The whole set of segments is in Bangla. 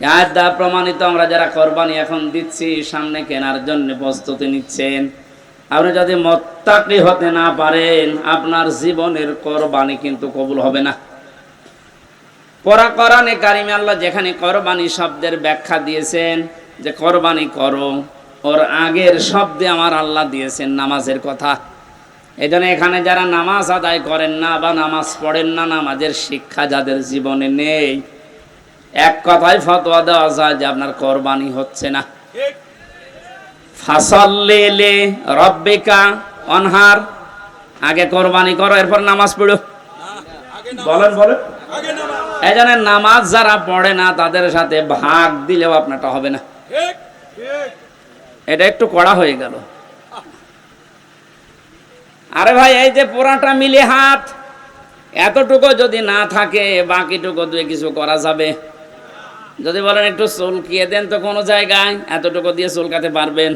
আয়াত দ্বারা প্রমাণিত আমরা যারা কোরবানি এখন দিচ্ছি, সামনে কেনার জন্য প্রস্তুতি নিচ্ছেন। আপনি যদি মত্তাকি হতে না পারেন, আপনার জীবনের কোরবানি কিন্তু কবুল হবে না। পরা কোরআনে কারিমে আল্লাহ যেখানে কোরবানি শব্দের ব্যাখ্যা দিয়েছেন, যে কোরবানি করো, ওর আগের শব্দে আমার আল্লাহ দিয়েছেন নামাজের কথা। এই জন্য এখানে যারা নামাজ আদায় করেন না বা নামাজ পড়েন না, নামাজের শিক্ষা যাদের জীবনে নেই এক কথায় ফতোয়া দেওয়া যায় যে আপনার কোরবানি হচ্ছে না। ফাসল্লিলি রব্বিকা অনহার। আগে কোরবানি করো, এরপর নামাজ পড়ো। বলেন বলেন। এই জন্য নামাজ যারা পড়ে না, তাদের সাথে ভাগ দিলেও আপনারটা হবে না। এটা একটু কড়া হয়ে গেল। আরে ভাই, এই যে পুরাটা মিলে হাত, এতটুকু যদি না থাকে, বাকিটুকু দিয়ে কিছু করা যাবে। যদি বলেন একটু চুলকিয়ে দেন তো কোনো জায়গায় এতটুকু দিয়ে চুলকাতে পারবেন।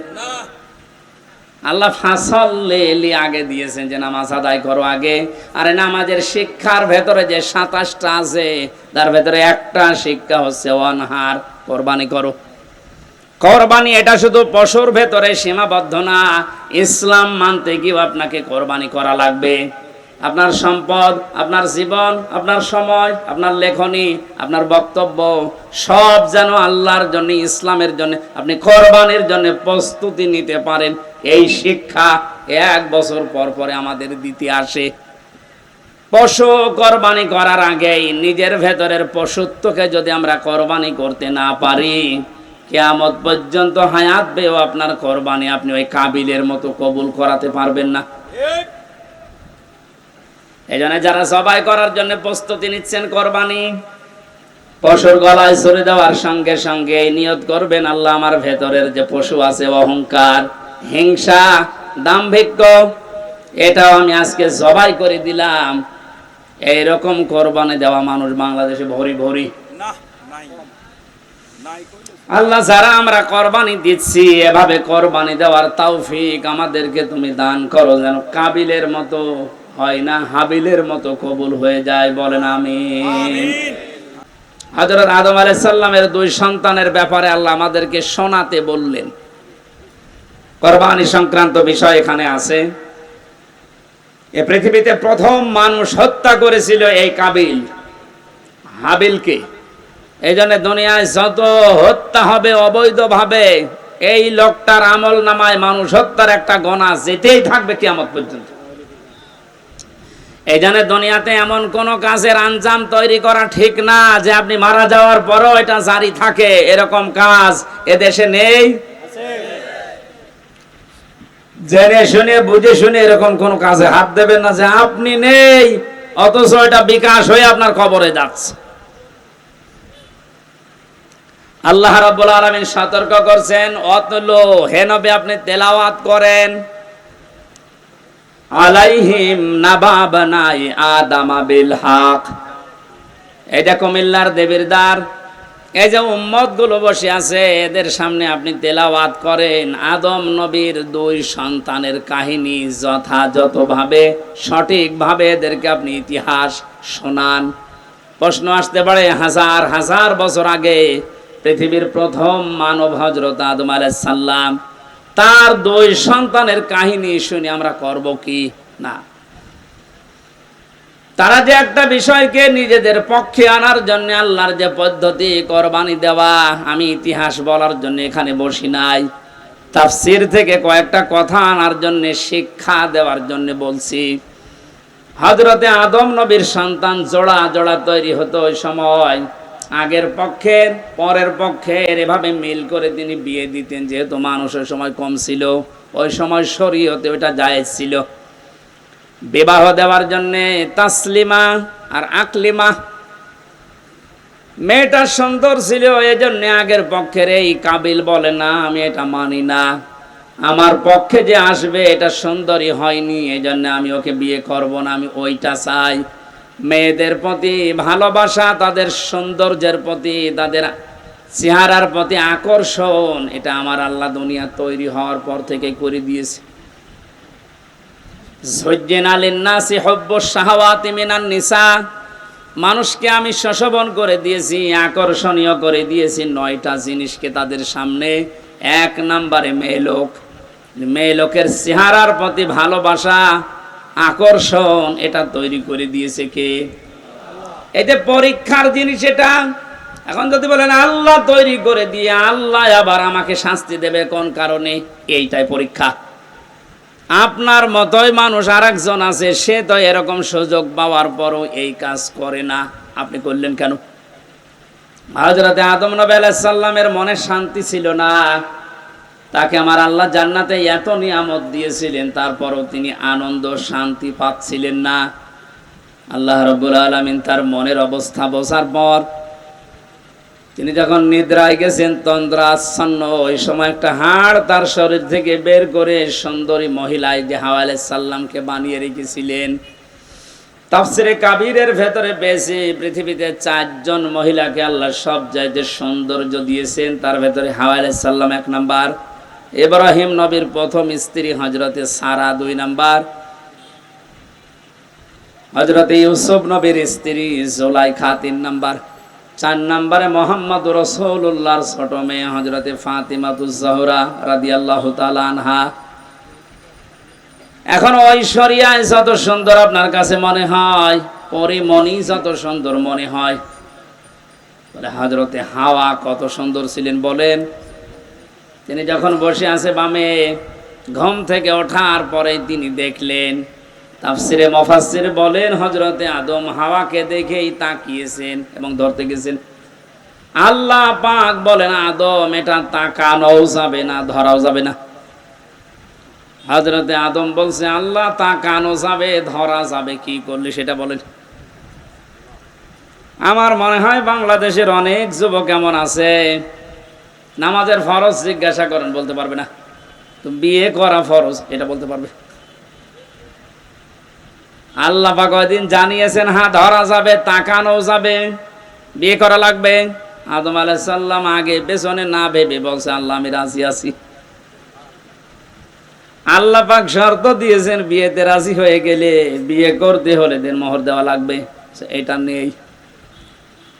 আল্লাহ ফাঁসল্লি আগে দিয়েছেন যে নামাজ আদায় করো আগে। আরে নামাজের শিক্ষার ভেতরে যে সাতাশটা আছে, তার ভেতরে একটা শিক্ষা হচ্ছে অনহার, কোরবানি করো। কোরবানি এটা শুধু পশুর ভেতরে সীমাবদ্ধ না, ইসলাম মানতে গিয়েও আপনাকে কোরবানি করা লাগবে। আপনার সম্পদ, আপনার জীবন, আপনার সময়, আপনার লেখনী, আপনার বক্তব্য, সব যেন আল্লাহর জন্য, ইসলামের জন্য, আপনি কোরবানির জন্য প্রস্তুতি নিতে পারেন। এই শিক্ষা এক বছর পর পরে আমাদের দিতে আসে। পশু কোরবানি করার আগেই নিজের ভেতরের পশুত্বকে যদি আমরা কোরবানি করতে না পারি, কেয়ামত পর্যন্ত হায়াত পেয়েও আপনার কোরবানি আপনি ওই কাবিলের মতো কবুল করাতে পারবেন না। এই জন্য যারা সবাই করার জন্য প্রস্তুতি নিচ্ছেন কোরবানি পশুর গলায় ছুরি দেওয়ার সঙ্গে সঙ্গে এই নিয়ত করবেন আল্লাহ আমার ভেতরের যে পশু আছে অহংকার হিংসা দাম্ভিক্য এটাও আমি আজকে জবাই করে দিলাম। এইরকম কোরবানি দেওয়া মানুষ বাংলাদেশে ভরি ভরি। আল্লাহ যারা আমরা কোরবানি দিচ্ছি এভাবে কোরবানি দেওয়ার তৌফিক আমাদেরকে তুমি দান করো যেন কাবিলের মতো হয় না হাবিলের মতো কবুল হয়ে যায় বলেন আমি হজরত আদম আলাইহিস সাল্লামের দুই সন্তানের ব্যাপারে আল্লাহ আমাদেরকে শোনাতে বললেন। কোরবানি সংক্রান্ত বিষয় এখানে আছে। এ পৃথিবীতে প্রথম মানুষ হত্যা করেছিল এই কাবিল হাবিলকে। এই জন্য দুনিয়ায় যত হত্যা হবে অবৈধভাবে এই লোকটার আমল নামায় মানুষ হত্যার একটা গণা যেতেই থাকবে কিয়ামত পর্যন্ত। এই জন্য দুনিয়াতে এমন কোন কাজের আঞ্জাম তৈরি করা ঠিক না যে আপনি মারা যাওয়ার পরও এটা জারি থাকে। এরকম কাজ এদেশে নেই। জেনে শুনে, বুঝে শুনে এরকম কোন কাজে হাত দেবেন না যে আপনি নেই, অথচ এটা বিকাশ হয়ে আপনার কবরে যাচ্ছে। আল্লাহ রাব্বুল আলামিন সতর্ক করছেন, অতলো, হে নবী, আপনি তেলাওয়াত করেন। আলাইহিম নাবাবানাই আদামা বিল হক। এটা কুমিল্লার দেবীর দ্বার এই যে উম্মতগুলো বসে আছে, এদের সামনে আপনি তেলাওয়াত করেন। আদম নবীর দুই সন্তানের কাহিনী যথাযথভাবে, সঠিকভাবে এদেরকে আপনি ইতিহাস শোনান। প্রশ্ন আসতে পারে, হাজার হাজার বছর আগে পৃথিবীর প্রথম মানব হজরত আদম আলাইহিস সাল্লাম তার দুই সন্তানের কাহিনী শুনে আমরা করব কি? না। তারা যে একটা বিষয়কে নিজেদের পক্ষে আনার জন্য আল্লাহর যে পদ্ধতি কোরবানি দেওয়া, আমি ইতিহাস বলার জন্য এখানে বসি নাই। তাফসির থেকে কয়েকটা কথা আনার জন্য, শিক্ষা দেওয়ার জন্য বলছি। হজরতে আদম নবীর সন্তান জোড়া জোড়া তৈরি হতো ওই সময়। আগের পক্ষের পরের পক্ষের এভাবে মিল করে তিনি বিয়ে দিতেন, যেহেতু মানুষের সময় কম ছিল, ওই সময় শরীয়তে ওইটা জায়েজ ছিল। বিবাহ দেওয়ার জন্যে তাসলিমা আর আকলিমা মেয়েটা সুন্দর ছিল এই জন্য আগের পক্ষের এই কাবিল বলে, না, আমি এটা মানি না। আমার পক্ষে যে আসবে, এটা সুন্দরী হয়নি এই জন্য আমি ওকে বিয়ে করব না, আমি ওইটা চাই। মেয়েদের প্রতি ভালোবাসা, তাদের সৌন্দর্যের প্রতি, তাদের চেহারার প্রতি আকর্ষণ, এটা আমার আল্লাহ দুনিয়া তৈরি হওয়ার পর থেকে করে দিয়েছে। জজ্জেন আলিন নাসি হব্ব শাহওয়াতি মিনান নিসা। মানুষকে আমি শোষবন করে দিয়েছি, আকর্ষণীয় করে দিয়েছি, নয়টা জিনিসকে তাদের সামনে এক নাম্বারে মেয়ে লোক। মেয়ে লোকের চেহারার প্রতি ভালোবাসা আকর্ষণ, এটা তৈরি করে দিয়েছে কে? যে পরীক্ষার জিনিস এটা, এখন যদি বলেন আল্লাহ তৈরি করে দিয়ে আল্লাহ আবার আমাকে শাস্তি দেবে, কোন কারণে? এইটাই পরীক্ষা। আপনার মতোই মানুষ আর একজন আছে, সে তো এরকম সুযোগ পাওয়ার পরও এই কাজ করে না। আপনি করলেন কেন? হজরতে আদম নবী সাল্লামের মনে শান্তি ছিল না। তাকে আমার আল্লাহ জান্নাতে এত নিয়ামত দিয়েছিলেন, তারপরও তিনি আনন্দ, শান্তি পাচ্ছিলেন না। আল্লাহ রব্বুল আলমিন তার মনের অবস্থা বসার পর তিনি যখন নিদ্রায় গেছেন, তন্দ্রাচ্ছন্ন ওই সময় একটা হাড় তার শরীর থেকে বের করে সুন্দরী মহিলায় যে হাওয়ালে সাল্লামকে বানিয়ে রেখেছিলেন। তাফসিরে কাবিরের ভেতরে পেয়েছি, পৃথিবীতে চারজন মহিলাকে আল্লাহ সব চাইতে সৌন্দর্য দিয়েছেন, তার ভেতরে হাওয়ালে সাল্লাম এক নাম্বার। ইব্রাহিম নবীর প্রথম স্ত্রী হজরতে সারা দুই নাম্বার। হজরতে ইউসুফ নবীর স্ত্রী জোলাইখা তিন নাম্বার। চার নম্বরে মোহাম্মদ রসৌল্লাহর ছোট মেয়ে হজরতে ফাতিমাতুজহরা রাদি আল্লাহ আনহা। এখন ঐশ্বরিয়ায় যত সুন্দর আপনার কাছে মনে হয়, পরিমণি যত সুন্দর মনে হয়। হজরতে হাওয়া কত সুন্দর ছিলেন বলেন তিনি যখন বসে আছে বামে, ঘুম থেকে ওঠার পরে তিনি দেখলেন, তাফসিরে মফাসির বলেন হজরতে আদম হাওয়াকে দেখেই তাকিয়েছেন এবং ধরতে গেছেন, আল্লাহ পাক বলেন, আদম, এটা তাকানোও যাবে না, ধরাও যাবে না। হজরতে আদম বলছে, আল্লাহ তাকানো যাবে, ধরা যাবে, কি করলে সেটা বলেন। আমার মনে হয় বাংলাদেশের অনেক যুবক এমন আছে নামাজের ফরজ জিজ্ঞাসা করেন, বলতে পারবে না। তো বিয়ে করা ফরজ, এটা বলতে পারবে। আল্লাহ পাক দিন জানিয়েছেন হ্যাঁ ধরা যাবে তাকানো যাবে, বিয়ে করা লাগবে। আদম আলাইসাল্লাম আগে পেছনে না ভেবে বলছে, আল্লাহ, আমি রাজি আছি। আল্লাহ পাক শর্ত দিয়েছেন, বিয়েতে রাজি হয়ে গেলে বিয়ে করতে হলে দেন মোহর দেওয়া লাগবে। এটা নেই।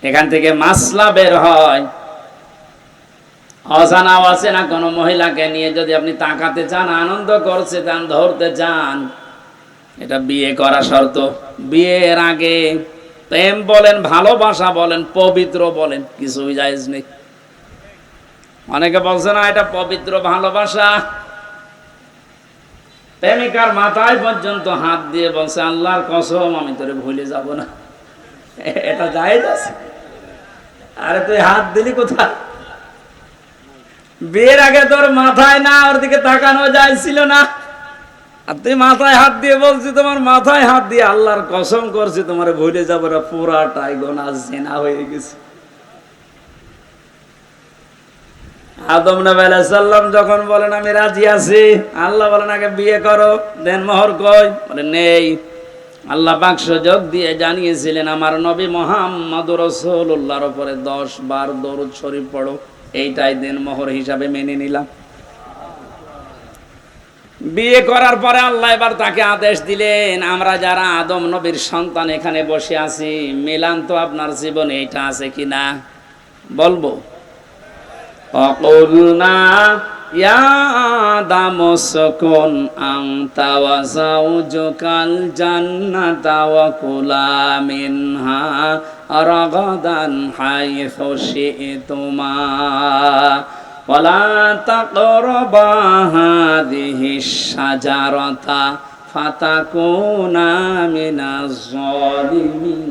এখান থেকে মাসলা বের হয়। অজানাও আছে না কোনো মহিলাকে নিয়ে যদি আপনি তাকাতে চান, আনন্দ করছে চান ধরতে চান, এটা বিয়ে করা শর্ত। বিয়ের আগে প্রেম বলেন, ভালোবাসা বলেন, পবিত্র বলেন, কিছুই জায়েজ নেই। অনেকে বলছে, না, এটা পবিত্র ভালোবাসা। প্রেমিকার মাথায় পর্যন্ত হাত দিয়ে বলছে, আল্লাহর কসম, আমি তোরে ভুলে যাব না। এটা জায়েজ আছে। আরে তুই হাত দিলি কোথায়? বিয়ের আগে তোর মাথায় না, ওর দিকে তাকানো যাইছিল না। আর তুই মাথায় হাত দিয়ে বলছি, তোমার মাথায় হাত দিয়ে আল্লাহর কসম করছি, তোমার ভুলে যাব পুরাটাই গোনা, জেনা হয়ে গেছে। আদম যখন বলেন, আমি রাজি আছি। আল্লাহ বলেন, আগে বিয়ে করো। দেন মোহর কই বলে, নেই। আল্লাহ পাক সুযোগ দিয়ে জানিয়েছিলেন, আমার নবী মোহাম্মদ রসুল্লাহর উপরে দশ বার দরুদ শরীফ পড়ো। এইটাই দেন মোহর হিসাবে মেনে নিলাম। বিয়ে করার পরে আল্লাহ এবার তাকে আদেশ দিলেন, আমরা যারা আদম নবীর সন্তান এখানে বসে আছি, মিলান তো আপনার জীবনে এইটা আছে কি না বলব। অকুলনা ইয়া আদাম সুকুন আনতা ওয়া যাওজুকাল জান্নাতা ওয়া কুলা মিনহা রাগাদান হাইথু শি'তুমা ولا تقربا هذه الشجرة فتكونا من الظالمين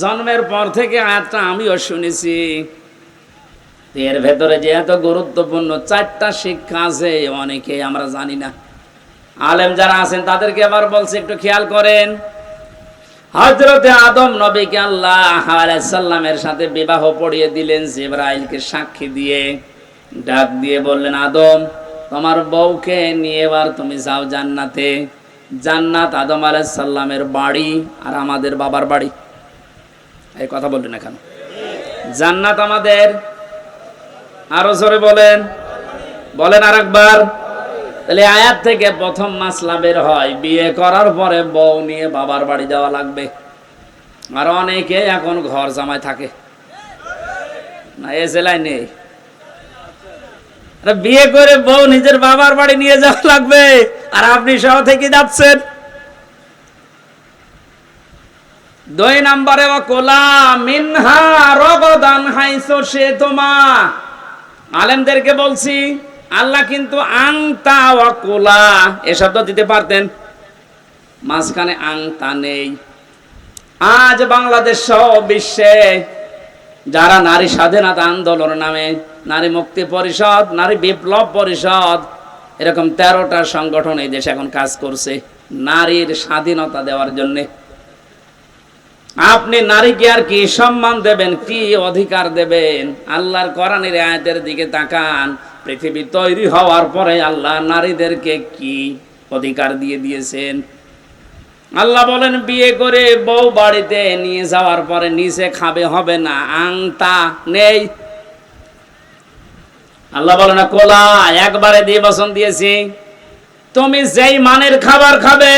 জন্মের পর থেকে আয়াতটা আমিও শুনেছি এর ভেতরে যে এত গুরুত্বপূর্ণ, চারটা শিক্ষা আছে, অনেকে আমরা জানি না। আলেম যারা আছেন, তাদেরকে আবার বলছে, একটু খেয়াল করেন। হজরতে আদম নবীকে আল্লাহ সাল্লামের সাথে বিবাহ পড়িয়ে দিলেন, জিব্রাইলকে সাক্ষী দিয়ে ডাক দিয়ে বললেন, আদম, তোমার বউকে নিয়ে এবার তুমি যাও জান্নাতে। জান্নাত আদম সাল্লামের বাড়ি আর আমাদের বাবার বাড়ি। এই কথা বললেন এখন জান্নাত আমাদের আরও জোরে বলেন। বলেন আর একবার তাহলে আয়াত থেকে প্রথম মাসলা বের হয়। বিয়ে করার পরে বউ নিয়ে বাবার বাড়ি যাওয়া লাগবে। আর অনেকে এখন ঘর জামায় থাকে। না, এ জেলায় নেই। বিয়ে করে বউ নিজের বাবার বাড়ি নিয়ে যাওয়া লাগবে। আর আপনি সহ থেকে যাচ্ছেন। দুই নম্বরে কোলা মিনহা রগদান, হাইসো সে তোমা। আলেমদেরকে বলছি, আল্লাহ কিন্তু আংতা এ শব্দ দিতে পারতেন। মাঝখানে আংতা নেই। আজ বাংলাদেশ সহ বিশ্বে যারা নারী স্বাধীনতা আন্দোলন নামে, নারী মুক্তি পরিষদ, নারী বিপ্লব পরিষদ, এরকম তেরোটা সংগঠন এই দেশে এখন কাজ করছে, নারীর স্বাধীনতা দেওয়ার জন্যে। আপনি নারীকে আর কি সম্মান দেবেন, কি অধিকার দেবেন? আল্লাহর কোরআনের আয়াতের দিকে তাকান। পৃথিবী তৈরি হওয়ার পরে আল্লাহ নারীদেরকে কি অধিকার দিয়ে দিয়েছেন? আল্লাহ বলেন, বিয়ে করে বউ বাড়িতে নিয়ে যাওয়ার পরে নিচে খাবে, হবে না আংতা নেই। আল্লাহ বলে না, কোলা, একবারে দিয়ে বসন দিয়েছি। তুমি যেই মানের খাবার খাবে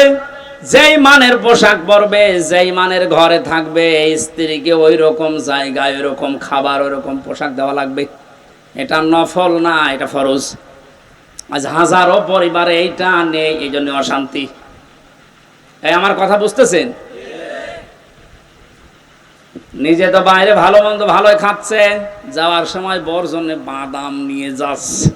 যেই মানের পোশাক পরবে, যেই মানের ঘরে থাকবে স্ত্রীকে ওই রকম জায়গায় ওই রকম খাবার ওই রকম পোশাক দেওয়া লাগবে। এটা নফল না, এটা ফরজ। আজ হাজারো পরিবারে এইটা নেই, এই জন্য অশান্তি। এই আমার কথা বুঝতেছেন? নিজে তো বাইরে ভালো মন্দ ভালোই খাচ্ছে, যাওয়ার সময় বর জন্য বাদাম নিয়ে যাচ্ছে।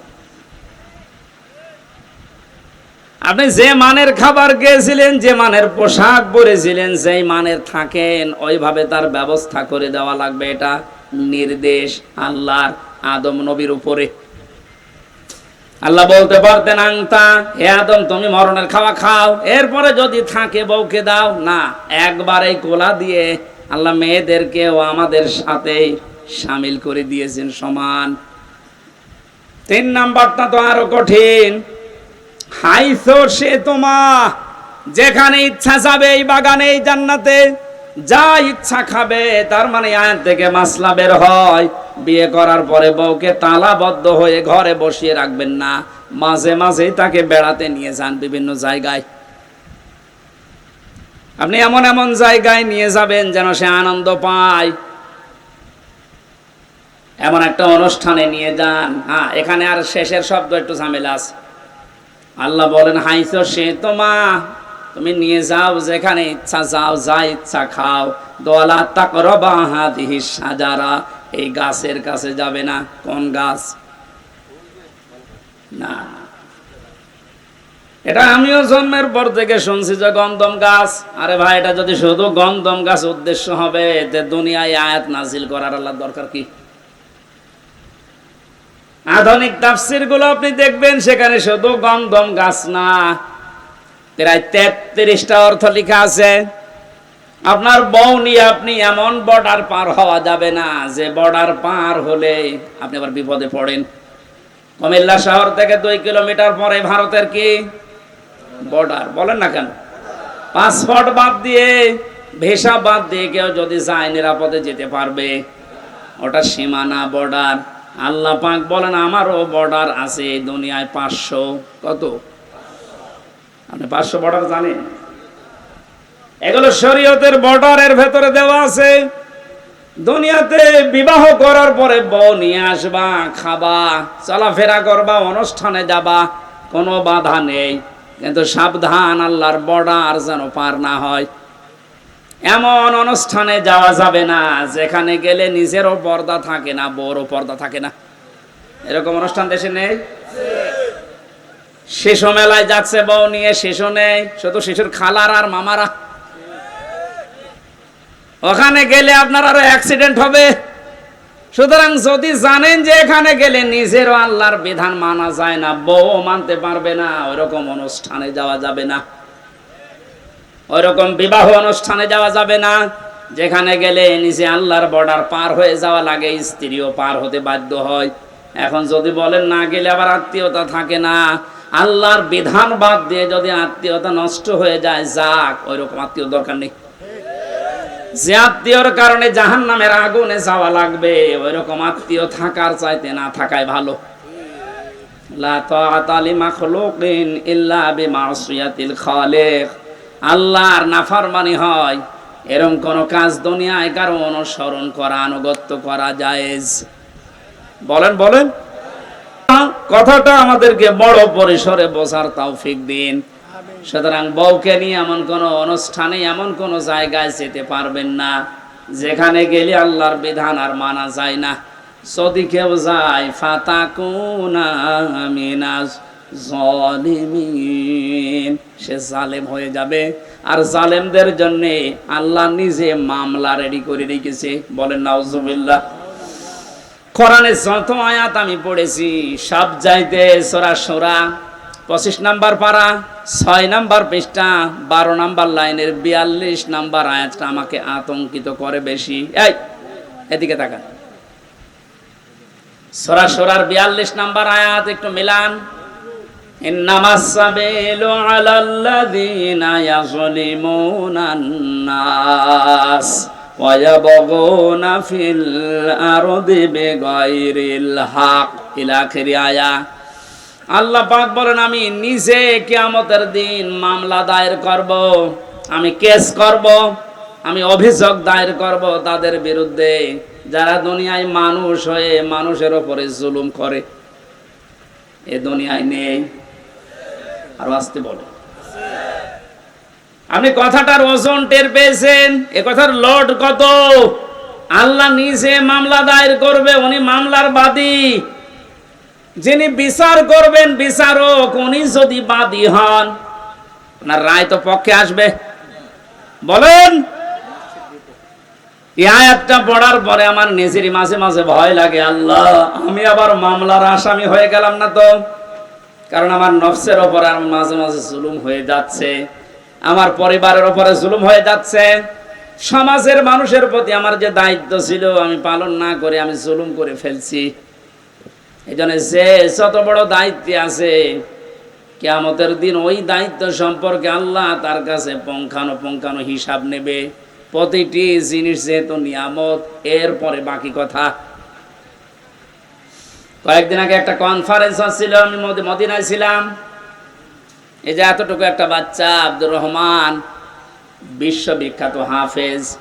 আপনি যে মানের খাবার খেয়েছিলেন, যে মানের পোশাক পরেছিলেন, যেই মানের থাকেন, ওইভাবে তার ব্যবস্থা করে দেওয়া লাগবে। এটা নির্দেশ আল্লাহর আদম নবীর উপরে। আল্লাহ বলতে পারতেন, আংতা, হে আদম, তুমি মরণের খাওয়া খাও। এরপরে যদি থাকে বউকে দাও, না, একবার এই কোলা দিয়ে আল্লাহ মেয়েদেরকেও আমাদের সাথে সামিল করে দিয়েছেন সমান। তিন নাম্বারটা তো আরও কঠিন। হাইসো সে তোমা, যেখানে ইচ্ছা যাবে এই বাগানে, এই জান্নাতে যা ইচ্ছা খাবে, তার মানে আয়াত থেকে মাসলা বের হয়। বিয়ে করার পরে বউকে তালাবদ্ধ হয়ে ঘরে বসিয়ে রাখবেন না। মাঝে মাঝে তাকে বেড়াতে নিয়ে যান বিভিন্ন জায়গায়। আপনি এমন এমন জায়গায় নিয়ে যাবেন যেন সে আনন্দ পায়। এমন একটা অনুষ্ঠানে নিয়ে যান। হ্যাঁ এখানে আর শেষের শব্দ একটু ঝামেলা আছে। আল্লাহ বলেন হাইছো সে তোমা তুমি নিয়ে যাও যেখানে ইচ্ছা, যাও, যা ইচ্ছা খাও। দোয়ালা তাকরবা হাদিহি সাজারা, এই গাছের কাছে যাবে না। কোন গাছ? না। এটা আমিও জন্মের পর থেকে শুনছি যে গন্ধম গাছ। আরে ভাই, এটা যদি শুধু গন্ধম গাছ উদ্দেশ্য হবে, এতে দুনিয়ায় আয়াত নাজিল করার আল্লাহ দরকার কি? আধুনিক তাফসিরগুলো আপনি দেখবেন, সেখানে শুধু গন্ধম গাছ না, প্রায় তেত্রিশটা অর্থ লেখা আছে। আপনার বউ নিয়ে আপনি এমন বর্ডার পার হওয়া যাবে না, যে বর্ডার পার হলে আপনি আবার বিপদে পড়েন। কুমিল্লা শহর থেকে দুই কিলোমিটার পরে ভারতের কি? বর্ডার বলেন না কেন? পাসপোর্ট বাদ দিয়ে ভিসা বাদ দিয়ে কেউ যদি যায়, নিরাপদে যেতে পারবে। ওটা সীমানা বর্ডার আল্লাহ পাক বলেন, আমারও বর্ডার আছে দুনিয়ায় পাঁচশো। কত? আপনি পাঁচশো বর্ডার জানেন? এগুলো শরীয়তের বর্ডারের ভেতরে দেওয়া আছে। দুনিয়াতে বিবাহ করার পরে বউ নিয়ে আসবা, খাবা, চলাফেরা করবা, অনুষ্ঠানে যাবা, কোনো বাধা নেই। কিন্তু সাবধান, আল্লাহর বর্ডার যেন পার না হয়। এমন অনুষ্ঠানে যাওয়া যাবে না, যেখানে গেলে নিজেরও পর্দা থাকে না বড় পর্দা থাকে না। এরকম অনুষ্ঠান দেশে নেই? শিশু মেলায় যাচ্ছে বউ নিয়ে, শিশু নেই, শুধু শিশুর খালার আর মামারা। ওখানে গেলে আপনার আরও অ্যাক্সিডেন্ট হবে। সুতরাং যদি জানেন যে এখানে গেলে নিজেরও আল্লাহর বিধান মানা যায় না, বউ মানতে পারবে না ওইরকম অনুষ্ঠানে যাওয়া যাবে না। ওইরকম বিবাহ অনুষ্ঠানে যাওয়া যাবে না। যেখানে গেলে নিজে আল্লাহর বর্ডার পার হয়ে যাওয়া লাগে, স্ত্রীও পার হতে বাধ্য হয়। এখন যদি বলেন না গেলে আবার আত্মীয়তা থাকে না। আল্লাহর বিধান বাদ দিয়ে যদি আত্মীয়তা নষ্ট হয়ে যায়, যাক, ওইরকম আত্মীয় দরকার নেই। যে আত্মীয়র কারণে জাহান নামের আগুনে যাওয়া লাগবে ওই রকম আত্মীয় থাকার চাইতে না থাকায় ভালো। লা তাআতা লিমাখলুকিন ইল্লা বিমাসিয়াতিল খালিক। আল্লাহর নাফরমানি হয়। এরকম কোন কাজ দুনিয়ায় কারও অনুসরণ করা, আনুগত্য করা জায়েজ। বলেন বলেন। কথাটা আমাদেরকে বড় পরিসরে বোঝার তৌফিক দিন। সুতরাং বউকে নিয়ে এমন কোন অনুষ্ঠানে, এমন কোন জায়গায় যেতে পারবেন না। যেখানে গেলে আল্লাহর বিধান আর মানা যায় না। যদি কেউ যায়, ফাতাকুনা মিনাজ। জলিমিন। সে জালেম হয়ে যাবে। আর জালেমদের জন্য আল্লাহ নিজে মামলা রেডি করে রেখেছে। বলেন, নাউজুবিল্লাহ। কোরআনের যত আয়াত আমি পড়েছি। সব যাইতে সোরা সোরা। পঁচিশ নাম্বার পারা, ছয় নাম্বার পৃষ্ঠা, বারো নাম্বার লাইনের বিয়াল্লিশ নাম্বার আয়াতটা আমাকে আতঙ্কিত করে বেশি। এই, এদিকে তাকান। সোরা সোরার বিয়াল্লিশ নাম্বার আয়াত একটু মিলান। إنما السبيل على الذين يظلمون الناس ويبغون في الأرض بغير الحق إلى آخر آية আল্লাহ পাক বলেন আমি নিজে কিয়ামতের দিন মামলা দায়ের করব আমি কেস করব আমি অভিযোগ দায়ের করব তাদের বিরুদ্ধে যারা দুনিয়ায় মানুষ হয়ে মানুষের ওপরে জুলুম করে এ দুনিয়ায় নেই আর আসতে বলে আপনি কথাটার ওজন টের পেয়েছেন? এ কথার লোড কত? আল্লাহ নিজে মামলা দায়ের করবে, উনি মামলার বাদী। যিনি বিচার করবেন, বিচারক, উনি যদি বাদী হন রায় তো পক্ষে আসবে। বলেন। এই পড়ার পরে আমার নিজেরই মাঝে মাঝে ভয় লাগে, আল্লাহ, আমি আবার মামলার আসামি হয়ে গেলাম না তো? কারণ আমার নফসের ওপরে মাঝে মাঝে জুলুম হয়ে যাচ্ছে, আমার পরিবারের ওপরে জুলুম হয়ে যাচ্ছে, সমাজের মানুষের প্রতি আমার যে দায়িত্ব ছিল আমি পালন না করে আমি জুলুম করে ফেলছি। এই জন্য যে যত বড় দায়িত্বে আছে, কেয়ামতের দিন ওই দায়িত্ব সম্পর্কে আল্লাহ তার কাছে পঙ্খানো পঙ্খানো হিসাব নেবে। প্রতিটি জিনিস যেহেতু নিয়ামত, এরপরে বাকি কথা। কয়েকদিন আগে একটা কনফারেন্স হচ্ছিল আমি মদি- মদিনায় ছিলাম। এই যে এতটুকু একটা বাচ্চা, আব্দুর রহমান, বিশ্ববিখ্যাত হাফেজ।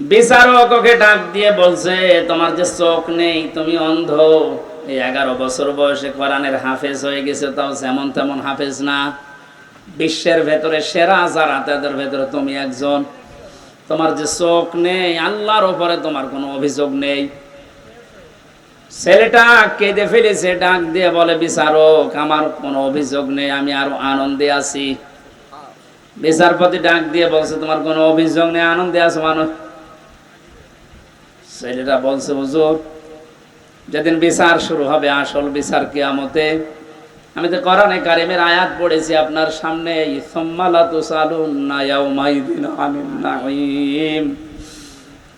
বিচারক ওকে ডাক দিয়ে বলছে, তোমার যে চোখ নেই, তুমি অন্ধ। এই এগারো বছর বয়সে কোরআনের হাফেজ হয়ে গেছে, তাও যেমন তেমন হাফেজ না। বিশ্বের ভেতরে সেরা যারা, তাদের ভেতরে তুমি একজন। তোমার যে চোখ নেই, আল্লাহর ওপরে তোমার কোনো অভিযোগ নেই। ছেলেটা কেঁদে ফেলেছে, ডাক দিয়ে বলে, বিচারক, আমার কোনো অভিযোগ নেই, আমি আরও আনন্দে আছি। বিচারপতি ডাক দিয়ে বলছে, তোমার কোনো অভিযোগ নেই, আনন্দে আছো মানুষ ছেলেটা বলছে, হুজুর, যেদিন বিচার শুরু হবে, আসল বিচার কিয়ামতে, আমি তো কোরআনে কারিমের আয়াত পড়েছি, আপনার সামনে ইসম্মালা তুসালুন্না ইয়াউমাইদিন আনিন নাঈম।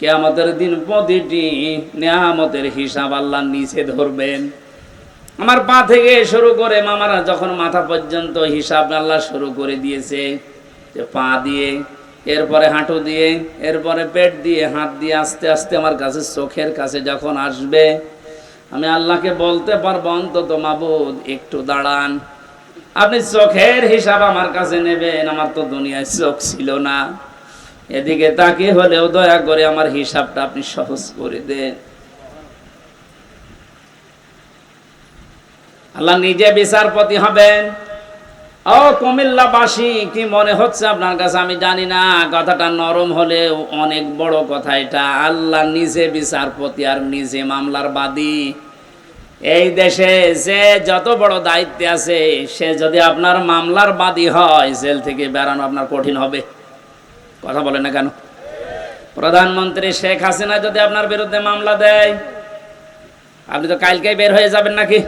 কেয়ামতের দিন প্রতিটি নেয়ামতের হিসাব আল্লাহ নিচে ধরবেন। আমার পা থেকে শুরু করে মামারা যখন মাথা পর্যন্ত হিসাব আল্লাহ শুরু করে দিয়েছে, যে পা দিয়ে, এরপরে হাঁটু দিয়ে, এরপরে পেট দিয়ে, হাত দিয়ে আস্তে আস্তে আমার কাছে চোখের কাছে যখন আসবে, আমি আল্লাহকে বলতে পারব, অন্তত মাবুদ, একটু দাঁড়ান। আপনি চোখের হিসাব আমার কাছে নেবেন, আমার তো দুনিয়ায় চোখ ছিল না। এদিকে তাকে হলেও দয়া করে আমার হিসাবটা আপনি সহজ করে দেন। আল্লাহ নিজে বিচারপতি হবেন। ও কুমিল্লাবাসী, কি মনে হচ্ছে আপনার কাছে? আমি জানি না, কথাটা নরম হলেও অনেক বড় কথা এটা। আল্লাহ নিজে বিচারপতি আর নিজে মামলার বাদী। এই দেশে যে যত বড় দায়িত্বে আছে, সে যদি আপনার মামলার বাদী হয়, জেল থেকে বেড়ানো আপনার কঠিন হবে। কথা বলে না কেন? প্রধানমন্ত্রী শেখ হাসিনা যদি আপনার বিরুদ্ধে মামলা দেয়, আপনি তো কালকেই বের হয়ে যাবেন নাকি?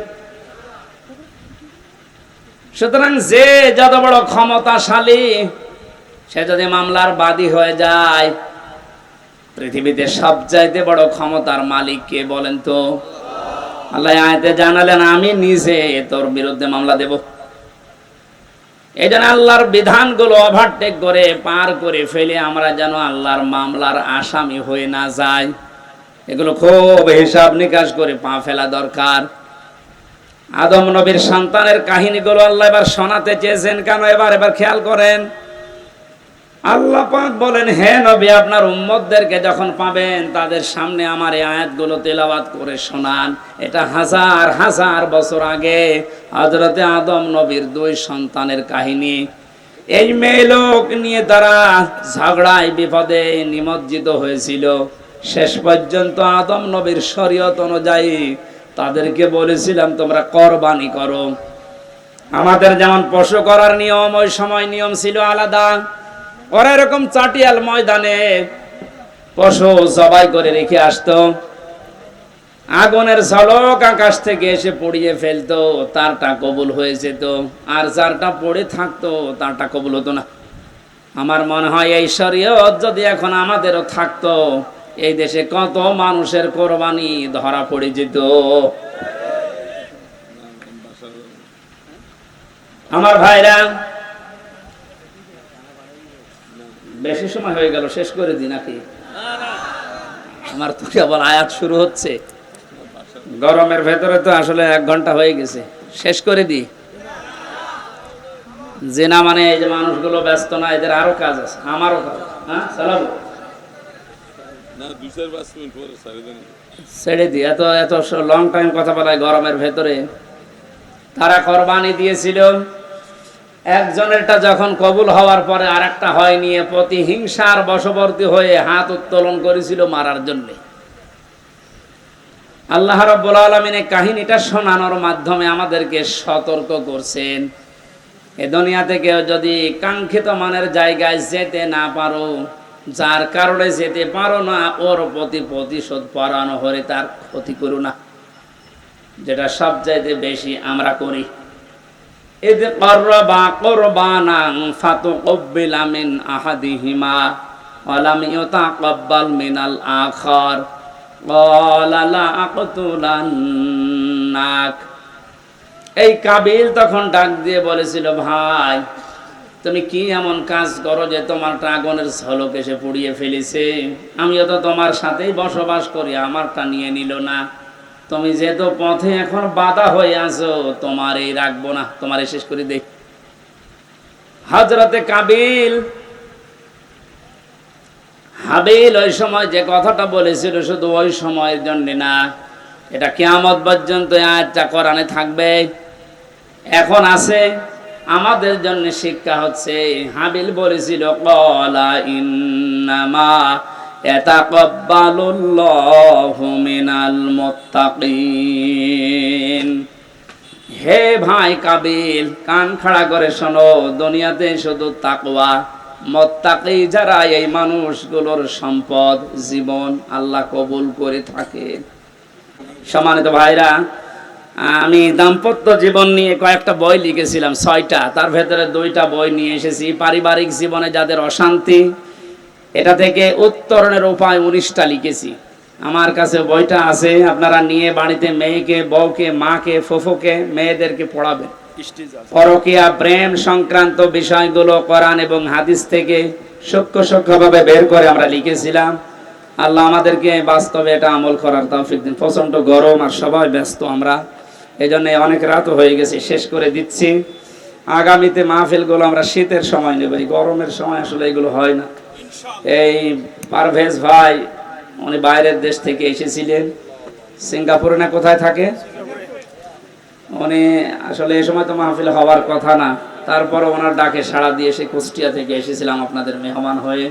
সুতরাং যে যত বড় ক্ষমতাশালী, সে যদি মামলার বাদী হয়ে যায়, পৃথিবীতে সবচাইতে বড় ক্ষমতার মালিক কে বলেন তো? আল্লাহ আয়তে জানালেন, আমি নিজে তোর বিরুদ্ধে মামলা দেব। এই জন্য আল্লাহর বিধানগুলো ওভারটেক করে পার করে ফেলে আমরা যেন আল্লাহর মামলার আসামি হয়ে না যাই। এগুলো খুব হিসাব নিকাশ করে পা ফেলা দরকার। আদম নবীর সন্তানের কাহিনীগুলো আল্লাহ এবার শোনাতে চেয়েছেন। কেন এবার? এবার খেয়াল করেন আল্লাহ পাক বলেন, হে নবী, আপনার উম্মতদেরকে যখন পাবেন, তাদের সামনে আমার এই আয়াতগুলো তেলাওয়াত করে শোনান। এটা হাজার হাজার বছর আগে হজরতে আদম নবীর দুই সন্তানের কাহিনী। এই মেয়ে লোক নিয়ে তারা ঝগড়ায়, বিপদে নিমজ্জিত হয়েছিল। শেষ পর্যন্ত আদম নবীর শরীয়ত অনুযায়ী তাদেরকে বলেছিলাম, তোমরা কোরবানি করো। আমাদের যেমন পশু করার নিয়ম, ওই সময় নিয়ম ছিল আলাদা। ওরা এরকম চাটিয়াল ময়দানে পশু জবাই করে রেখে আসতো। আগুনের ঝলক আকাশ থেকে এসে পড়িয়ে ফেলতো, তারটা কবুল হয়ে যেত। আর যারটা পড়ে থাকতো, তারটা কবুল হতো না। আমার মনে হয় এই শরীয়ত যদি এখন আমাদেরও থাকতো, এই দেশে কত মানুষের কোরবানি ধরা পড়ে যেত। আমার ভাইরা বেশি সময় হয়ে গেল শেষ করে দি নাকি? আমার তো কেবল আয়াত শুরু হচ্ছে। গরমের ভেতরে তো আসলে এক ঘণ্টা হয়ে গেছে। শেষ করে দি যে না মানে এই যে মানুষগুলো ব্যস্ত না এদের আরও কাজ আছে আমারও কাজ। হ্যাঁ দুই দিন। ছেড়ে দিই। এত এত লং টাইম কথা বলায় গরমের ভেতরে। তারা কোরবানি দিয়েছিল। একজনেরটা যখন কবুল হওয়ার পরে আর একটা হয়নি এ প্রতিহিংসার বশবর্তী হয়ে হাত উত্তোলন করেছিল মারার জন্যে। আল্লাহ রব্বুল আলমিন কাহিনীটা শোনানোর মাধ্যমে আমাদেরকে সতর্ক করছেন। এ দুনিয়া থেকে যদি কাঙ্ক্ষিত মানের জায়গায় যেতে না পারো, যার কারণে যেতে পারো না, ওর প্রতি প্রতিশোধ পরানো হলে তার ক্ষতি করো না। যেটা সবচাইতে বেশি আমরা করি। إذ قربا قربانا فتقبل من أحدهما ولم يتقبل من الآخر قال لا أقتلنك এই কাবিল তখন ডাক দিয়ে বলেছিল ভাই তুমি কি এমন কাজ করো যে তোমার আগুনের ঝলক এসে পুড়িয়ে ফেলেছে আমিও তো তোমার সাথেই বসবাস করি আমারটা নিয়ে নিল না তুমি যেহেতু পথে এখন বাধা হয়ে আছো তোমার এই রাখব না তোমার শেষ করে দে হজরতে কাবিল, হাবিল ওই সময় যে কথাটা বলেছিল, শুধু ওই সময়ের জন্য না, এটা কেয়ামত পর্যন্ত আয়াতটা কোরআনে থাকবে। এখন আছে, আমাদের জন্য শিক্ষা হচ্ছে, হাবিল বলেছিল, কলা ইন্নামা এতাকব্বালুল্লাহু মিনাল মুত্তাকিন। হে ভাই কাবিল, কান খাড়া করে শোনো, দুনিয়াতে শুধু তাকওয়া। মত্তাকি যারা এই মানুষগুলোর সম্পদ, জীবন আল্লাহ কবুল করে থাকে। সম্মানিত ভাইরা, আমি দাম্পত্য জীবন নিয়ে কয়েকটা বই লিখেছিলাম, ছয়টা। তার ভেতরে দুইটা বই নিয়ে এসেছি। পারিবারিক জীবনে যাদের অশান্তি এটা থেকে উত্তরণের উপায় উনিশটা লিখেছি। আমার কাছে বইটা আছে আপনারা নিয়ে বাড়িতে মেয়েকে বউকে মাকে ফুফুকে মেয়েদেরকে পড়াবেন। পরকিয়া প্রেম সংক্রান্ত বিষয়গুলো কোরআন এবং হাদিস থেকে সূক্ষ্ম সূক্ষ্মভাবে বের করে আমরা লিখেছিলাম। আল্লাহ আমাদেরকে বাস্তবে এটা আমল করার তৌফিক দিন। প্রচণ্ড গরম আর সবাই ব্যস্ত আমরা। এই জন্য অনেক রাত হয়ে গেছে শেষ করে দিচ্ছি। আগামীতে মাহফিলগুলো আমরা শীতের সময় নেব এই গরমের সময় আসলে এগুলো হয় না। এই পারভেজ ভাই, উনি বাইরের দেশ থেকে এসেছিলেন। সিঙ্গাপুরে না কোথায় থাকে? উনি আসলে এই সময় তো মাহফিল হওয়ার কথা না। তারপর ওনার ডাকে সাড়া দিয়ে সে কুষ্টিয়া থেকে এসেছিলাম আপনাদের মেহমান হয়ে।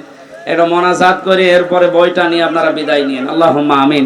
এটা মনাজাত করে এরপরে বইটা নিয়ে আপনারা বিদায় নিন আল্লাহ আমিন।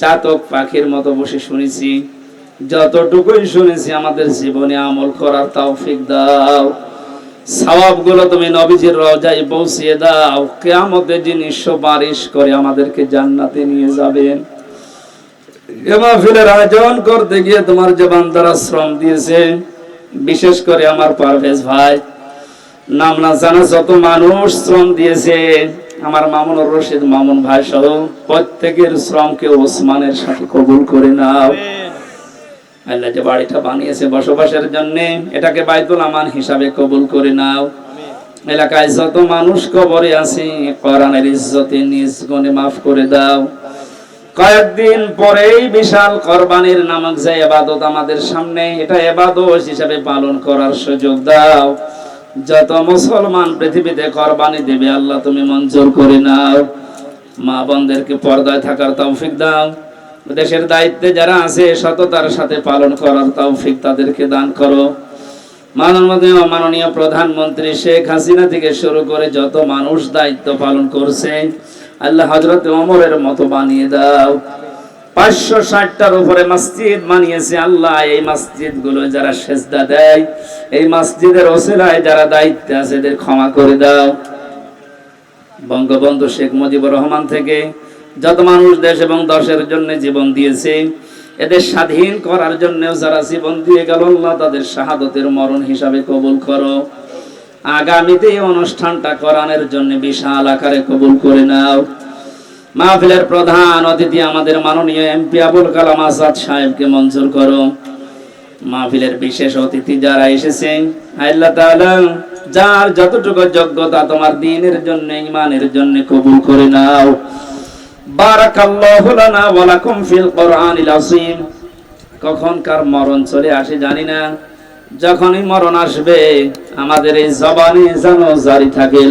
চাতক পাখির মতো বসে শুনেছি। যতটুকুই শুনেছি আমাদের জীবনে আমল করার তৌফিক দাও। সওয়াবগুলো তুমি নবীজির রওজায় পৌঁছিয়ে দাও। কেয়ামতের দিন সুপারিশ করে আমাদেরকে জান্নাতে নিয়ে যাবেন মাহফিলের আয়োজন করতে গিয়ে তোমার যে বান্দারা শ্রম দিয়েছে। বিশেষ করে আমার পারভেজ ভাই। নাম না জানা যত মানুষ শ্রম দিয়েছে। আমার মামুনুর রশিদ, মামুন ভাই সহ প্রত্যেকের শ্রমকে ওসমানের সাথে কবুল করে নাও। আল্লাহ যে বাড়িটা বানিয়েছে বসবাসের জন্য, এটাকে বাইতুল আমান হিসাবে কবুল করে নাও। এলাকায় যত মানুষ কবরে আছে, কোরআনের ইজ্জতে নিজ গুণে মাফ করে দাও। কয়েকদিন পরেই বিশাল কোরবানির নামক যে এবাদত আমাদের সামনে, এটা এবাদত হিসাবে পালন করার সুযোগ দাও। যত মুসলমান পৃথিবীতে কোরবানি দেবে, আল্লাহ তুমি মঞ্জুর করে নাও। মা বোনদেরকে পর্দায় থাকার তৌফিক দাও। দেশের দায়িত্বে যারা আছে, সততার সাথে পালন করার তৌফিক তাদেরকে দান করো। মাননীয় মাননীয় প্রধানমন্ত্রী শেখ হাসিনা থেকে শুরু করে যত মানুষ দায়িত্ব পালন করছে, আল্লাহ হজরত ওমরের মতো বানিয়ে দাও। পাঁচশো ষাটটার উপরে মসজিদ বানিয়েছে আল্লাহ। এই মসজিদগুলো যারা সেজদা দেয় এই মসজিদের ওসিলায় যারা দায়িত্বে আছে, এদের ক্ষমা করে দাও। বঙ্গবন্ধু শেখ মুজিবুর রহমান থেকে যত মানুষ দেশ এবং দশের জন্য জীবন দিয়েছে, এদের স্বাধীন করার জন্য যারা জীবন দিয়ে গেল, আল্লাহ তাদের শাহাদতের মরণ হিসাবে কবুল করো। আগামীতে অনুষ্ঠানটা করানোর জন্য বিশাল আকারে কবুল করে নাও। মাহফিলের প্রধান অতিথি আমাদের মাননীয় এমপি আবুল কালাম আজাদ সাহেবকে মঞ্জুর করো। মাহফিলের বিশেষ অতিথি যারা এসেছেন আল্লাহ তাআলা, যার যতটুকু যোগ্যতা তোমার দিনের জন্য ইমানের জন্য কবুল করে নাও। বারাকাল্লাহু লানা ওয়া লাকুম ফিল আযীম। কখন কার মরণ চলে আসে, জানি না। যখনই মরণ আসবে, আমাদের এই জবানে যেন জারি থাকে